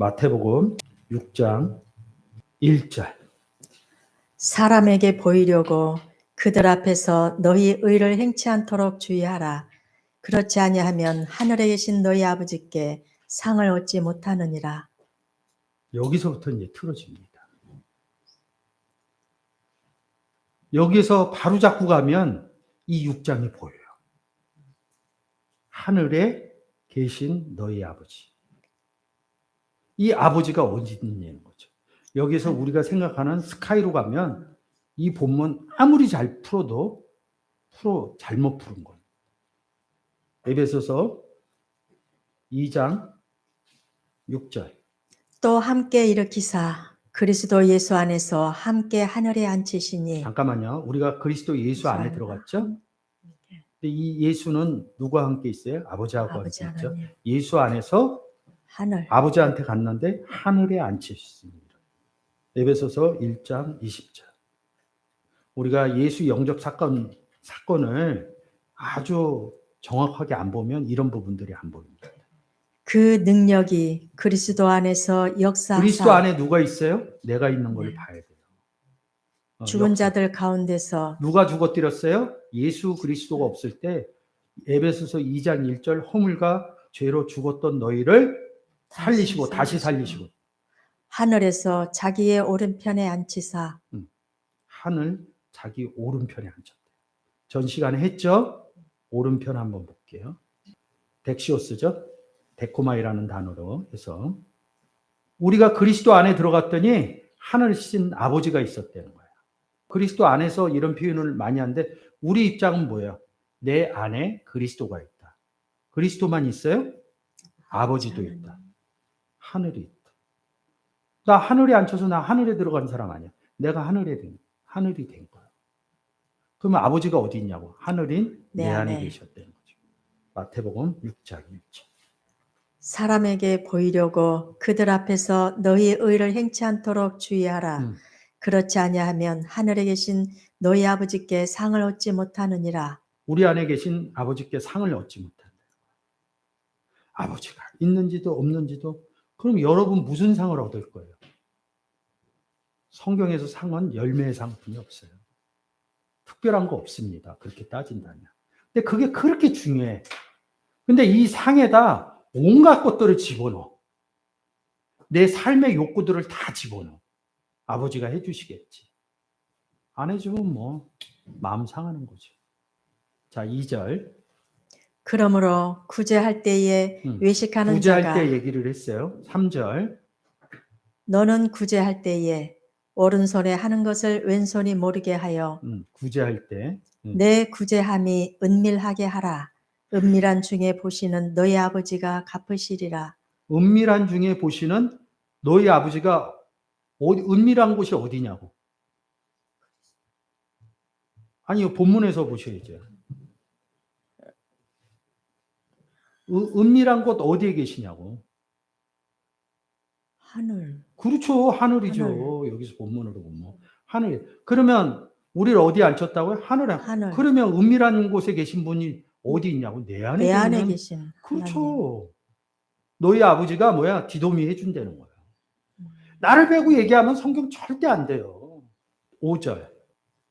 마태복음 6장 1절. 사람에게 보이려고 그들 앞에서 너희 의를 행치 않도록 주의하라. 그렇지 아니하면 하늘에 계신 너희 아버지께 상을 얻지 못하느니라. 여기서부터 이제 틀어집니다. 여기서 바로 잡고 가면 이 6장이 보여요. 하늘에 계신 너희 아버지. 이 아버지가 어디 있느냐는 거죠. 여기서 우리가 생각하는 스카이로 가면 이 본문 아무리 잘 풀어도 풀어 잘못 푸른 거예요. 에베소서 2장 6절. 또 함께 일으키사 그리스도 예수 안에서 함께 하늘에 앉히시니 잠깐만요. 우리가 그리스도 예수 안에 들어갔죠? 근데 이 예수는 누구와 함께 있어요? 아버지하고 아버지 함께 있죠. 하나님 예수 안에서 하늘 아버지한테 갔는데 하늘에 앉히셨습니다. 에베소서 1장 20절. 우리가 예수 영접 사건 사건을 아주 정확하게 안 보면 이런 부분들이 안 보입니다. 그 능력이 그리스도 안에서 역사하사 그리스도 안에 누가 있어요? 내가 있는 걸 네. 봐야 돼요. 어, 죽은 역사. 자들 가운데서 누가 죽어뜨렸어요? 예수 그리스도가 없을 때 에베소서 2장 1절 허물과 죄로 죽었던 너희를 살리시고 다시 살리시고 하늘에서 자기의 오른편에 앉히사 하늘 자기 오른편에 앉혔대요. 전 시간에 했죠? 오른편 한번 볼게요. 덱시오스죠? 데코마이라는 단어로 해서 우리가 그리스도 안에 들어갔더니 하늘신 아버지가 있었다는 거예요. 그리스도 안에서 이런 표현을 많이 하는데 우리 입장은 뭐예요? 내 안에 그리스도가 있다. 그리스도만 있어요? 아버지도 있다. 하늘이 있다. 나 하늘에 앉혀서 나 하늘에 들어간 사람 아니야. 내가 하늘에 된, 하늘이 된 거야. 그러면 아버지가 어디 있냐고? 하늘인 내, 내 안에. 계셨다는 거죠. 마태복음 6장 1절. 사람에게 보이려고 그들 앞에서 너희 의를 행치 않도록 주의하라. 음. 그렇지 아니하면 하늘에 계신 너희 아버지께 상을 얻지 못하느니라. 우리 안에 계신 아버지께 상을 얻지 못한다. 아버지가 있는지도 없는지도 그럼 여러분 무슨 상을 얻을 거예요? 성경에서 상은 열매의 상뿐이 없어요. 특별한 거 없습니다. 그렇게 따진다면. 근데 그게 그렇게 중요해. 근데 이 상에다 온갖 것들을 집어넣어. 내 삶의 욕구들을 다 집어넣어. 아버지가 해주시겠지. 안 해주면 뭐, 마음 상하는 거죠. 자, 2절. 그러므로 구제할 때에 음. 외식하는 구제할 자가 때 얘기를 했어요. 3절. 너는 구제할 때에 오른손에 하는 것을 왼손이 모르게 하여 음, 구제할 때. 음. 내 구제함이 은밀하게 하라. 은밀한 중에 보시는 너희 아버지가 갚으시리라. 은밀한 중에 보시는 너희 아버지가 어디, 은밀한 곳이 어디냐고. 아니요, 본문에서 보셔야죠. 은- 은밀한 곳 어디에 계시냐고. 하늘. 그렇죠. 하늘이죠. 하늘. 여기서 본문으로 보면. 하늘. 그러면 우리를 어디에 앉혔다고요? 하늘에. 하늘. 그러면 은밀한 곳에 계신 분이 어디 있냐고? 내 안에 내 안에 계신 하나님. 그렇죠. 너희 아버지가 뭐야? 디도미 해준다는 거야. 음. 나를 빼고 얘기하면 성경 절대 안 돼요. 5절.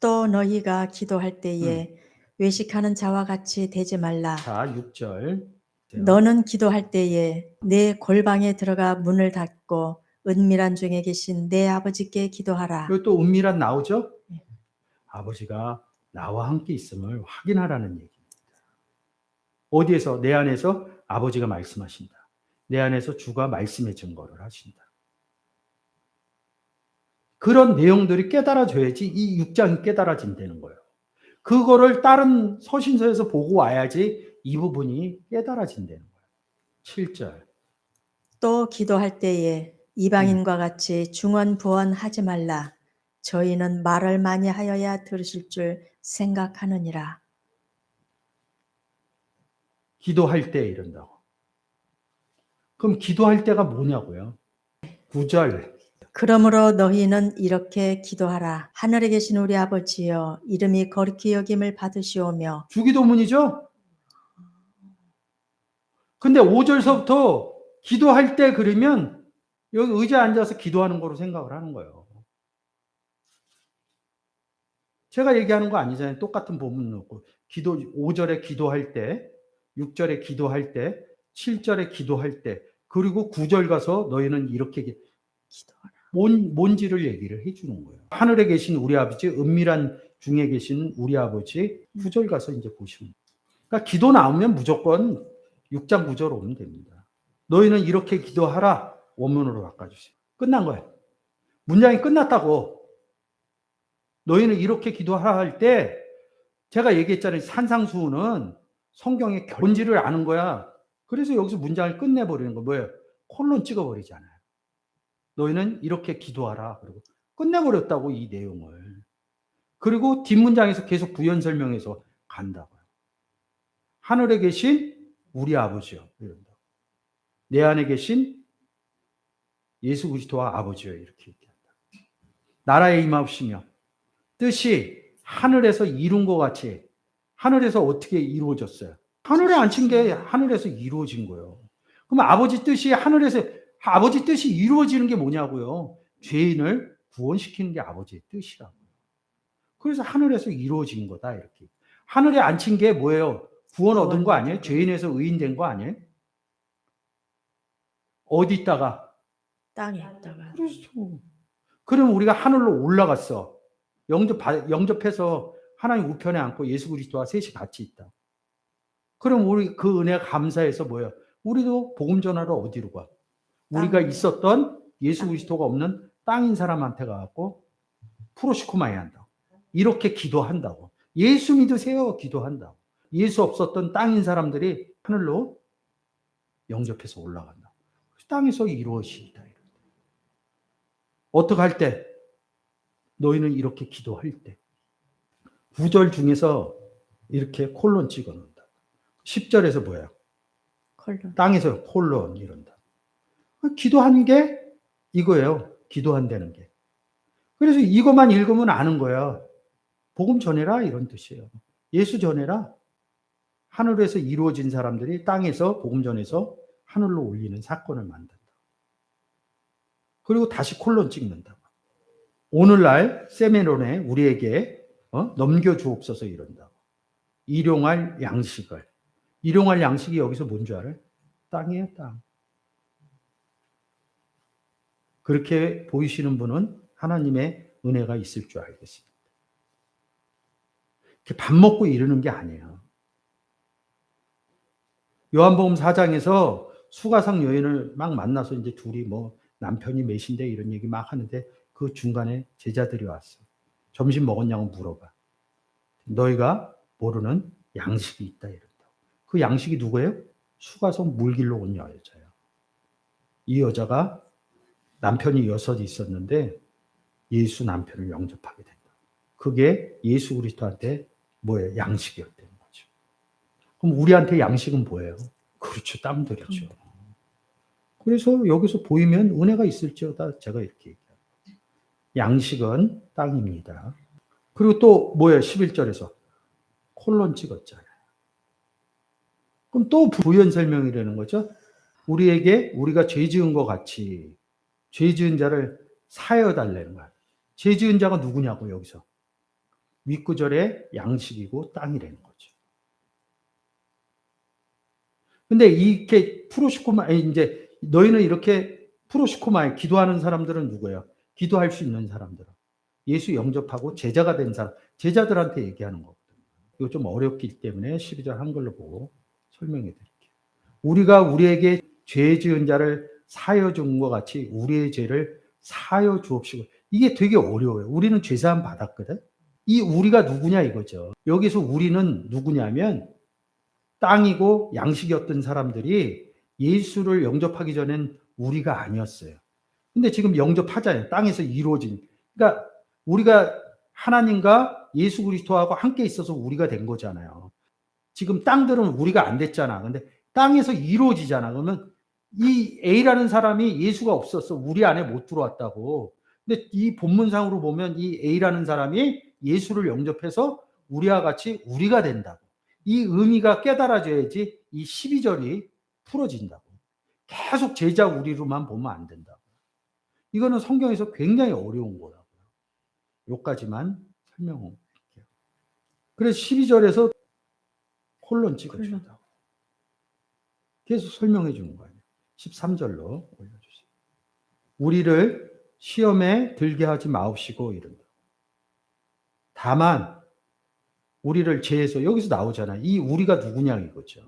또 너희가 기도할 때에 음. 외식하는 자와 같이 되지 말라. 자, 6절. 너는 기도할 때에 내 골방에 들어가 문을 닫고 은밀한 중에 계신 내 아버지께 기도하라. 여기 또 은밀한 나오죠? 네. 아버지가 나와 함께 있음을 확인하라는 얘기입니다. 어디에서? 내 안에서 아버지가 말씀하신다. 내 안에서 주가 말씀의 증거를 하신다. 그런 내용들이 깨달아져야지 이 6장이 깨달아진다는 거예요. 그거를 다른 서신서에서 보고 와야지 이 부분이 깨달아진다는 거예요. 7절. 또 기도할 때에 음. 이방인과 같이 중언 부언하지 말라. 저희는 말을 많이 하여야 들으실 줄 생각하느니라. 기도할 때 이런다고. 그럼 기도할 때가 뭐냐고요? 9절. 그러므로 너희는 이렇게 기도하라. 하늘에 계신 우리 아버지여, 이름이 거룩히 여김을 받으시오며, 주기도문이죠? 근데 5절서부터 기도할 때 그러면 여기 의자에 앉아서 기도하는 거로 생각을 하는 거예요. 제가 얘기하는 거 아니잖아요. 똑같은 본문 놓고 기도 5절에 기도할 때, 6절에 기도할 때, 7절에 기도할 때, 그리고 9절 가서 너희는 이렇게 기- 기도하라. 뭔, 뭔지를 얘기를 해주는 거예요. 하늘에 계신 우리 아버지, 은밀한 중에 계신 우리 아버지, 9절 가서 이제 보시면. 그러니까 기도 나오면 무조건 6장 9절 오면 됩니다. 너희는 이렇게 기도하라. 원문으로 바꿔주세요. 끝난 거예요. 문장이 끝났다고. 너희는 이렇게 기도하라 할 때, 제가 얘기했잖아요. 산상수훈은 성경의 본질을 아는 거야. 그래서 여기서 문장을 끝내버리는 거 뭐예요? 콜론 찍어버리잖아요. 너희는 이렇게 기도하라. 그리고 끝내버렸다고 이 내용을. 그리고 뒷문장에서 계속 부연 설명해서 간다고요. 하늘에 계신 우리 아버지요. 이런다. 내 안에 계신 예수 그리스도와 아버지요. 이렇게 얘기한다. 나라에 임하시며 뜻이 하늘에서 이룬 것 같이 하늘에서 어떻게 이루어졌어요? 하늘에 앉힌 게 하늘에서 이루어진 거예요. 그럼 아버지 뜻이 하늘에서 아버지 뜻이 이루어지는 게 뭐냐고요? 죄인을 구원시키는 게 아버지의 뜻이라고요. 그래서 하늘에서 이루어진 거다 이렇게. 하늘에 앉힌 게 뭐예요? 구원 얻은 거 아니에요? 죄인에서 의인 된 거 아니에요? 어디 있다가? 땅에 있다가 그렇죠. 그럼 우리가 하늘로 올라갔어. 영접 받- 영접해서 하나님 우편에 앉고 예수 그리스도와 셋이 같이 있다. 그럼 우리 그 은혜 감사해서 뭐예요? 우리도 복음 전하러 어디로 가? 우리가 땅. 있었던 예수 그리스도가 없는 땅인 사람한테 가갖고 프로시코마야 한다고. 이렇게 기도한다고. 예수 믿으세요. 기도한다고. 예수 없었던 땅인 사람들이 하늘로 영접해서 올라간다. 땅에서 이루어지다. 어떻게 할 때? 너희는 이렇게 기도할 때. 9절 중에서 이렇게 콜론 찍어 놓는다. 10절에서 뭐예요? 콜론. 땅에서 콜론 이런다. 기도한 게 이거예요. 기도한다는 게. 그래서 이것만 읽으면 아는 거야. 복음 전해라 이런 뜻이에요. 예수 전해라. 하늘에서 이루어진 사람들이 땅에서 복음 전해서 하늘로 올리는 사건을 만든다. 그리고 다시 콜론 찍는다. 오늘날 세메론에 우리에게 어? 넘겨주옵소서 이런다. 일용할 양식을. 일용할 양식이 여기서 뭔 줄 알아요? 땅이에요, 땅. 그렇게 보이시는 분은 하나님의 은혜가 있을 줄 알겠습니다. 밥 먹고 이러는 게 아니에요. 요한복음 4장에서 수가상 여인을 막 만나서 이제 둘이 뭐 남편이 몇인데 이런 얘기 막 하는데 그 중간에 제자들이 왔어. 점심 먹었냐고 물어봐. 너희가 모르는 양식이 있다 이런다. 그 양식이 누구예요? 수가성 물길로 온 여자예요. 이 여자가 남편이 여섯 있었는데 예수 남편을 영접하게 된다. 그게 예수 그리스도한테 뭐예요? 양식이었다는 거죠. 그럼 우리한테 양식은 뭐예요? 그렇죠. 땀들이죠. 그래서 여기서 보이면 은혜가 있을지어다 제가 이렇게 얘기합니다. 양식은 땅입니다. 그리고 또 뭐예요? 11절에서 콜론 찍었잖아요. 그럼 또 부연 설명이라는 거죠. 우리에게 우리가 죄 지은 것 같이 죄 지은 자를 사여 달라는 거야. 죄 지은 자가 누구냐고 여기서. 윗구절에 양식이고 땅이라는 거죠. 근데 이렇게 프로시코마 이제 너희는 이렇게 프로시코마에 기도하는 사람들은 누구예요? 기도할 수 있는 사람들은 예수 영접하고 제자가 된 사람, 제자들한테 얘기하는 거거든요. 이거 좀 어렵기 때문에 12절 한글로 보고 설명해 드릴게요. 우리가 우리에게 죄 지은 자를 사여 준 것 같이 우리의 죄를 사여 주옵시고 이게 되게 어려워요. 우리는 죄사함 받았거든. 이 우리가 누구냐 이거죠. 여기서 우리는 누구냐면 땅이고 양식이었던 사람들이 예수를 영접하기 전엔 우리가 아니었어요. 근데 지금 영접하잖아요. 땅에서 이루어진. 그러니까 우리가 하나님과 예수 그리스도하고 함께 있어서 우리가 된 거잖아요. 지금 땅들은 우리가 안 됐잖아. 근데 땅에서 이루어지잖아. 그러면 이 A라는 사람이 예수가 없었어. 우리 안에 못 들어왔다고. 근데 이 본문상으로 보면 이 A라는 사람이 예수를 영접해서 우리와 같이 우리가 된다고. 이 의미가 깨달아져야지 이 12절이 풀어진다고. 계속 제자 우리로만 보면 안 된다고. 이거는 성경에서 굉장히 어려운 거라고요. 요까지만 설명할게요. 그래서 12절에서 콜론 찍어준다. 계속 설명해 주는 거예요. 13절로 올려주세요. 우리를 시험에 들게 하지 마옵시고 이른다. 다만 우리를 죄에서 여기서 나오잖아요. 이 우리가 누구냐 이거죠.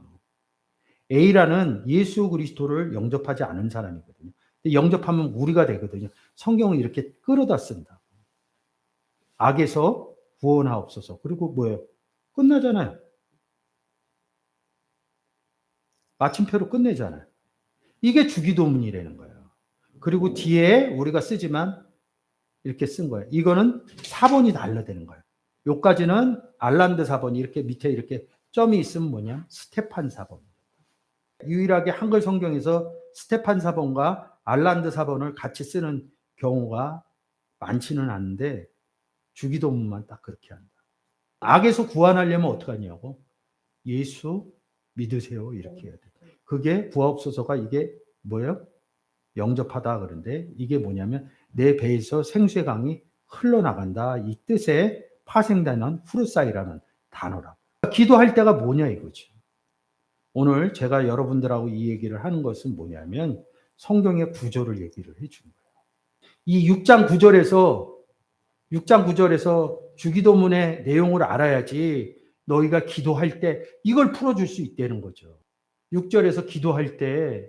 A라는 예수 그리스도를 영접하지 않은 사람이거든요. 영접하면 우리가 되거든요. 성경은 이렇게 끌어다 쓴다. 악에서 구원하옵소서. 그리고 뭐예요? 끝나잖아요. 마침표로 끝내잖아요. 이게 주기도문이라는 거예요. 그리고 뒤에 우리가 쓰지만 이렇게 쓴 거예요. 이거는 4번이 달라되는 거예요. 요까지는 알란드 4번 이렇게 밑에 이렇게 점이 있으면 뭐냐? 스테판 4번. 유일하게 한글 성경에서 스테판 4번과 알란드 4번을 같이 쓰는 경우가 많지는 않은데 주기도문만 딱 그렇게 한다. 악에서 구원하려면 어떻게 하냐고? 예수 믿으세요. 이렇게 해야 돼. 그게 구하옵소서가 이게 뭐예요? 영접하다 그런데 이게 뭐냐면 내 배에서 생수의 강이 흘러나간다. 이 뜻에 파생되는 후르사이라는 단어라. 기도할 때가 뭐냐 이거죠. 오늘 제가 여러분들하고 이 얘기를 하는 것은 뭐냐면 성경의 구절을 얘기를 해주는 거예요. 이 6장 9절에서 6장 9절에서 주기도문의 내용을 알아야지 너희가 기도할 때 이걸 풀어줄 수 있다는 거죠. 6절에서 기도할 때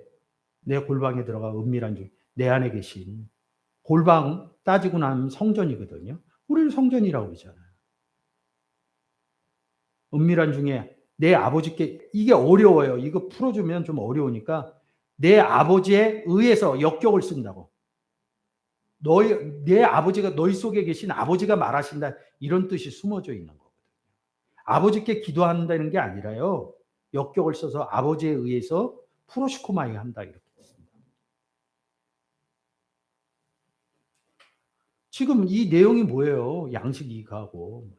내 골방에 들어가 은밀한 중 내 안에 계신 골방 따지고 나면 성전이거든요. 우리를 성전이라고 그러잖아요. 은밀한 중에 내 아버지께 이게 어려워요. 이거 풀어주면 좀 어려우니까 내 아버지에 의해서 역격을 쓴다고. 너희 내 아버지가 너희 속에 계신 아버지가 말하신다 이런 뜻이 숨어져 있는 거거든요. 아버지께 기도한다는 게 아니라요. 역격을 써서 아버지에 의해서 프로시코마이 한다 이렇게 했습니다. 지금 이 내용이 뭐예요? 양식 이가고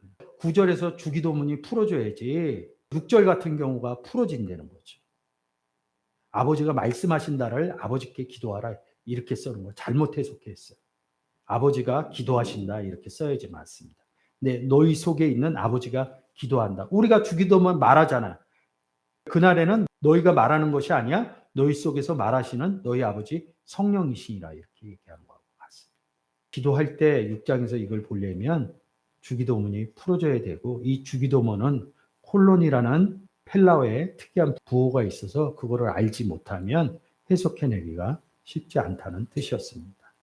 9절에서 주기도문이 풀어줘야지 6절 같은 경우가 풀어진다는 거죠. 아버지가 말씀하신다를 아버지께 기도하라 이렇게 쓰는 거 잘못 해석했어요. 아버지가 기도하신다 이렇게 써야지 맞습니다. 네, 너희 속에 있는 아버지가 기도한다. 우리가 주기도문 말하잖아. 그날에는 너희가 말하는 것이 아니야. 너희 속에서 말하시는 너희 아버지 성령이시니라 이렇게 얘기하는 것 같습니다. 기도할 때 6장에서 이걸 보려면 주기도문이 풀어져야 되고 이 주기도문은 콜론이라는 펠라어의 특이한 부호가 있어서 그거를 알지 못하면 해석해내기가 쉽지 않다는 뜻이었습니다.